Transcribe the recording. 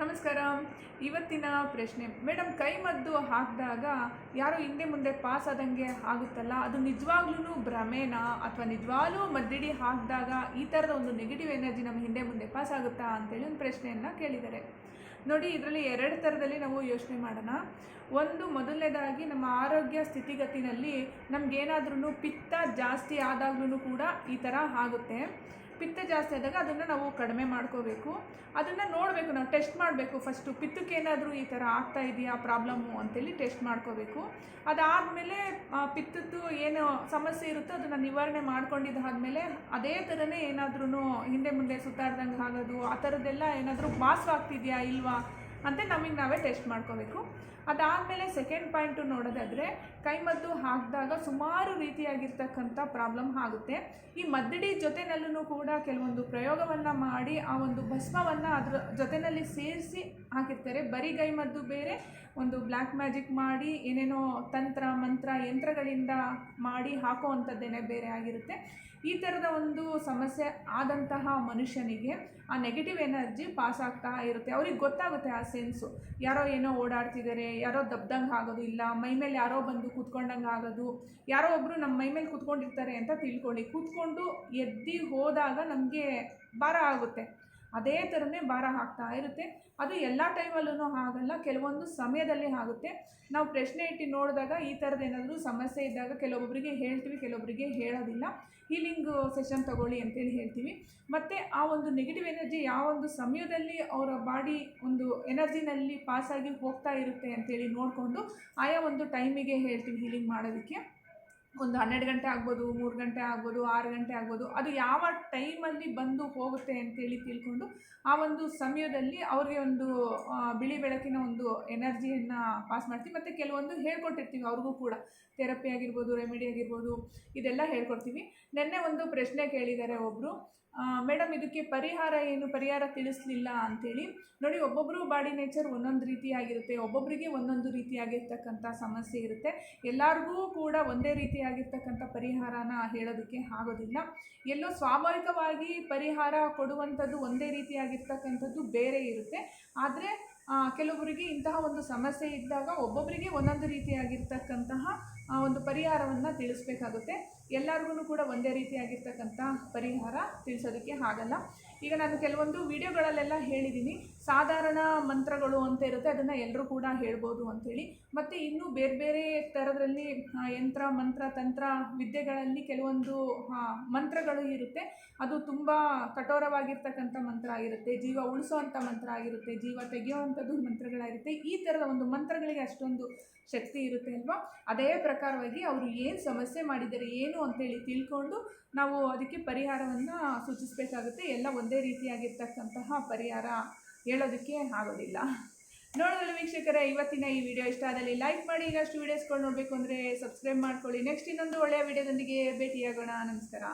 ನಮಸ್ಕಾರ. ಇವತ್ತಿನ ಪ್ರಶ್ನೆ ಮೇಡಮ್ ಕೈಮದ್ದು ಹಾಕಿದಾಗ ಯಾರೋ ಹಿಂದೆ ಮುಂದೆ ಪಾಸ್ ಆದಂಗೆ ಆಗುತ್ತಲ್ಲ, ಅದು ನಿಜವಾಗ್ಲೂ ಭ್ರಮೆನಾ ಅಥವಾ ನಿಜವಾಗ್ಲೂ ಮದ್ದಿಡಿ ಹಾಕಿದಾಗ ಈ ಥರದ ಒಂದು ನೆಗೆಟಿವ್ ಎನರ್ಜಿ ನಮ್ಮ ಹಿಂದೆ ಮುಂದೆ ಪಾಸ್ ಆಗುತ್ತಾ ಅಂತೇಳಿ ಒಂದು ಪ್ರಶ್ನೆಯನ್ನು ಕೇಳಿದ್ದಾರೆ. ನೋಡಿ, ಇದರಲ್ಲಿ ಎರಡು ಥರದಲ್ಲಿ ನಾವು ಯೋಚನೆ ಮಾಡೋಣ. ಒಂದು, ಮೊದಲನೇದಾಗಿ ನಮ್ಮ ಆರೋಗ್ಯ ಸ್ಥಿತಿಗತಿನಲ್ಲಿ ನಮಗೇನಾದ್ರೂ ಪಿತ್ತ ಜಾಸ್ತಿ ಆದಾಗ್ಲೂ ಕೂಡ ಈ ಥರ ಆಗುತ್ತೆ. ಪಿತ್ತ ಜಾಸ್ತಿ ಆದಾಗ ಅದನ್ನು ನಾವು ಕಡಿಮೆ ಮಾಡ್ಕೋಬೇಕು. ಅದನ್ನು ನೋಡಬೇಕು, ನಾವು ಟೆಸ್ಟ್ ಮಾಡಬೇಕು ಫಸ್ಟು ಪಿತ್ತಕ್ಕೆ ಏನಾದರೂ ಈ ಥರ ಆಗ್ತಾ ಇದೆಯಾ ಪ್ರಾಬ್ಲಮ್ಮು ಅಂತೇಳಿ ಟೆಸ್ಟ್ ಮಾಡ್ಕೋಬೇಕು. ಅದಾದಮೇಲೆ ಪಿತ್ತದ್ದು ಏನು ಸಮಸ್ಯೆ ಇರುತ್ತೋ ಅದನ್ನು ನಿವಾರಣೆ ಮಾಡ್ಕೊಂಡಿದ್ದಾದಮೇಲೆ ಅದೇ ಥರನೇ ಏನಾದ್ರೂ ಹಿಂದೆ ಮುಂದೆ ಸುತ್ತಾಡ್ದಂಗೆ ಆಗೋದು ಆ ಥರದ್ದೆಲ್ಲ ಏನಾದರೂ ವಾಸವಾಗ್ತಿದೆಯಾ, ಇಲ್ವಾ? ಅಂತ ನಮಗೆ ನಾವೇ ಟೆಸ್ಟ್ ಮಾಡ್ಕೋಬೇಕು. ಅದಾದಮೇಲೆ ಸೆಕೆಂಡ್ ಪಾಯಿಂಟು ನೋಡೋದಾದರೆ ಕೈಮದ್ದು ಹಾಕಿದಾಗ ಸುಮಾರು ರೀತಿಯಾಗಿರ್ತಕ್ಕಂಥ ಪ್ರಾಬ್ಲಮ್ ಆಗುತ್ತೆ. ಈ ಮದ್ದಡಿ ಜೊತೆನಲ್ಲೂ ಕೂಡ ಕೆಲವೊಂದು ಪ್ರಯೋಗವನ್ನು ಮಾಡಿ, ಆ ಒಂದು ಭಸ್ಮವನ್ನು ಅದರ ಜೊತೆಯಲ್ಲಿ ಸೇರಿಸಿ ಹಾಕಿರ್ತಾರೆ. ಬರೀ ಕೈಮದ್ದು ಬೇರೆ, ಒಂದು ಬ್ಲ್ಯಾಕ್ ಮ್ಯಾಜಿಕ್ ಮಾಡಿ, ಏನೇನೋ ತಂತ್ರ, ಮಂತ್ರ, ಯಂತ್ರಗಳಿಂದ ಮಾಡಿ ಹಾಕೋ ಅಂಥದ್ದೇನೆ ಬೇರೆ ಆಗಿರುತ್ತೆ. ಈ ಥರದ ಒಂದು ಸಮಸ್ಯೆ ಆದಂತಹ ಮನುಷ್ಯನಿಗೆ ಆ ನೆಗೆಟಿವ್ ಎನರ್ಜಿ ಪಾಸ್ ಆಗ್ತಾ ಇರುತ್ತೆ. ಅವ್ರಿಗೆ ಗೊತ್ತಾಗುತ್ತೆ ಆ ಸೆನ್ಸು ಯಾರೋ ಏನೋ ಓಡಾಡ್ತಿದ್ದಾರೆ ಯಾರೋ ದಬ್ದಂಗೆ ಆಗೋದು ಇಲ್ಲ, ಮೈ ಮೇಲೆ ಯಾರೋ ಬಂದು ಕೂತ್ಕೊಂಡಂಗೆ ಆಗೋದು, ಯಾರೋ ಒಬ್ಬರು ನಮ್ಮ ಮೈ ಮೇಲೆ ಕೂತ್ಕೊಂಡಿರ್ತಾರೆ ಅಂತ ತಿಳ್ಕೊಳ್ಳಿ. ಕೂತ್ಕೊಂಡು ಎದ್ದು ಹೋದಾಗ ನಮಗೆ ಭಾರ ಆಗುತ್ತೆ. ಅದೇ ಥರನೇ ಭಾರ ಹಾಕ್ತಾ ಇರುತ್ತೆ. ಅದು ಎಲ್ಲ ಟೈಮಲ್ಲೂ ಆಗಲ್ಲ ಕೆಲವೊಂದು ಸಮಯದಲ್ಲಿ ಆಗುತ್ತೆ ನಾವು ಪ್ರಶ್ನೆ ಇಟ್ಟು ನೋಡಿದಾಗ ಈ ಥರದ್ದು ಏನಾದರೂ ಸಮಸ್ಯೆ ಇದ್ದಾಗ ಕೆಲವೊಬ್ಬರಿಗೆ ಹೇಳ್ತೀವಿ ಕೆಲವೊಬ್ಬರಿಗೆ ಹೇಳೋದಿಲ್ಲ. ಹೀಲಿಂಗ್ ಸೆಷನ್ ತಗೊಳ್ಳಿ ಅಂತೇಳಿ ಹೇಳ್ತೀವಿ. ಮತ್ತು ಆ ಒಂದು ನೆಗೆಟಿವ್ ಎನರ್ಜಿ ಯಾವ ಒಂದು ಸಮಯದಲ್ಲಿ ಅವರ ಬಾಡಿ ಒಂದು ಎನರ್ಜಿನಲ್ಲಿ ಪಾಸಾಗಿ ಹೋಗ್ತಾ ಇರುತ್ತೆ ಅಂತೇಳಿ ನೋಡಿಕೊಂಡು ಆಯಾ ಒಂದು ಟೈಮಿಗೆ ಹೇಳ್ತೀವಿ ಹೀಲಿಂಗ್ ಮಾಡೋದಕ್ಕೆ. ಒಂದು ಹನ್ನೆರಡು ಗಂಟೆ ಆಗ್ಬೋದು, ಮೂರು ಗಂಟೆ ಆಗ್ಬೋದು, ಆರು ಗಂಟೆ ಆಗ್ಬೋದು, ಅದು ಯಾವ ಟೈಮಲ್ಲಿ ಬಂದು ಹೋಗುತ್ತೆ ಅಂತೇಳಿ ತಿಳ್ಕೊಂಡು ಆ ಒಂದು ಸಮಯದಲ್ಲಿ ಅವ್ರಿಗೆ ಒಂದು ಬಿಳಿ ಬೆಳಕಿನ ಒಂದು ಎನರ್ಜಿಯನ್ನು ಪಾಸ್ ಮಾಡ್ತೀವಿ. ಮತ್ತು ಕೆಲವೊಂದು ಹೇಳ್ಕೊಟ್ಟಿರ್ತೀವಿ ಅವ್ರಿಗೂ ಕೂಡ. ಥೆರಪಿ ಆಗಿರ್ಬೋದು, ರೆಮಿಡಿ ಆಗಿರ್ಬೋದು, ಇದೆಲ್ಲ ಹೇಳ್ಕೊಡ್ತೀವಿ. ನಿನ್ನೆ ಒಂದು ಪ್ರಶ್ನೆ ಕೇಳಿದ್ದಾರೆ ಒಬ್ಬರು ಮೇಡಮ್, ಇದಕ್ಕೆ ಪರಿಹಾರ ಏನು? ಪರಿಹಾರ ತಿಳಿಸ್ಲಿಲ್ಲ ಅಂಥೇಳಿ ನೋಡಿ ಒಬ್ಬೊಬ್ಬರು ಬಾಡಿ ನೇಚರ್ ಒಂದೊಂದು ರೀತಿಯಾಗಿರುತ್ತೆ. ಒಬ್ಬೊಬ್ಬರಿಗೆ ಒಂದೊಂದು ರೀತಿಯಾಗಿರ್ತಕ್ಕಂಥ ಸಮಸ್ಯೆ ಇರುತ್ತೆ. ಎಲ್ಲರಿಗೂ ಕೂಡ ಒಂದೇ ರೀತಿಯಾಗಿರ್ತಕ್ಕಂಥ ಪರಿಹಾರನ ಹೇಳೋದಕ್ಕೆ ಆಗೋದಿಲ್ಲ. ಎಲ್ಲೋ ಸ್ವಾಭಾವಿಕವಾಗಿ ಪರಿಹಾರ ಕೊಡುವಂಥದ್ದು ಒಂದೇ ರೀತಿಯಾಗಿರ್ತಕ್ಕಂಥದ್ದು ಬೇರೆ ಇರುತ್ತೆ. ಆದರೆ ಕೆಲವೊಬ್ಬರಿಗೆ ಇಂತಹ ಒಂದು ಸಮಸ್ಯೆ ಇದ್ದಾಗ ಒಬ್ಬೊಬ್ಬರಿಗೆ ಒಂದೊಂದು ರೀತಿಯಾಗಿರ್ತಕ್ಕಂತಹ ಒಂದು ಪರಿಹಾರವನ್ನು ತಿಳಿಸ್ಬೇಕಾಗುತ್ತೆ. ಎಲ್ಲರಿಗೂ ಕೂಡ ಒಂದೇ ರೀತಿಯಾಗಿರ್ತಕ್ಕಂಥ ಪರಿಹಾರ ತಿಳಿಸೋದಕ್ಕೆ ಆಗಲ್ಲ. ಈಗ ನಾನು ಕೆಲವೊಂದು ವಿಡಿಯೋಗಳಲ್ಲೆಲ್ಲ ಹೇಳಿದ್ದೀನಿ ಸಾಧಾರಣ ಮಂತ್ರಗಳು ಅಂತ ಇರುತ್ತೆ, ಅದನ್ನು ಎಲ್ಲರೂ ಕೂಡ ಹೇಳ್ಬೋದು ಅಂಥೇಳಿ ಮತ್ತು ಇನ್ನೂ ಬೇರೆ ಬೇರೆ ಥರದ್ರಲ್ಲಿ ಯಂತ್ರ, ಮಂತ್ರ, ತಂತ್ರ, ವಿದ್ಯೆಗಳಲ್ಲಿ ಕೆಲವೊಂದು ಮಂತ್ರಗಳು ಇರುತ್ತೆ. ಅದು ತುಂಬ ಕಠೋರವಾಗಿರ್ತಕ್ಕಂಥ ಮಂತ್ರ ಆಗಿರುತ್ತೆ. ಜೀವ ಉಳಿಸೋವಂಥ ಮಂತ್ರ ಆಗಿರುತ್ತೆ. ಜೀವ ತೆಗೆಯುವಂಥದ್ದು ಮಂತ್ರಗಳಾಗಿರುತ್ತೆ. ಈ ಥರದ ಒಂದು ಮಂತ್ರಗಳಿಗೆ ಅಷ್ಟೊಂದು ಶಕ್ತಿ ಇರುತ್ತೆ ಅಲ್ವಾ? ಅದೇ ಪ್ರಕಾರವಾಗಿ ಅವರು ಏನು ಸಮಸ್ಯೆ ಮಾಡಿದ್ದಾರೆ, ಏನು ಅಂತೇಳಿ ತಿಳ್ಕೊಂಡು ನಾವು ಅದಕ್ಕೆ ಪರಿಹಾರವನ್ನು ಸೂಚಿಸಬೇಕಾಗುತ್ತೆ. ಎಲ್ಲ ಒಂದೇ ರೀತಿಯಾಗಿರ್ತಕ್ಕಂತಹ ಪರಿಹಾರ ಹೇಳೋದಕ್ಕೆ ಆಗೋದಿಲ್ಲ. ನೋಡೋದಲ್ಲ ವೀಕ್ಷಕರೇ, ಇವತ್ತಿನ ಈ ವಿಡಿಯೋ ಇಷ್ಟ ಆದಲ್ಲಿ ಲೈಕ್ ಮಾಡಿ ಈಗಷ್ಟು ವೀಡಿಯೋಸ್ಗಳು ನೋಡಬೇಕು ಅಂದರೆ ಸಬ್ಸ್ಕ್ರೈಬ್ ಮಾಡ್ಕೊಳ್ಳಿ. ನೆಕ್ಸ್ಟ್ ಇನ್ನೊಂದು ಒಳ್ಳೆಯ ವಿಡಿಯೋದೊಂದಿಗೆ ಭೇಟಿಯಾಗೋಣ. ನಮಸ್ಕಾರ.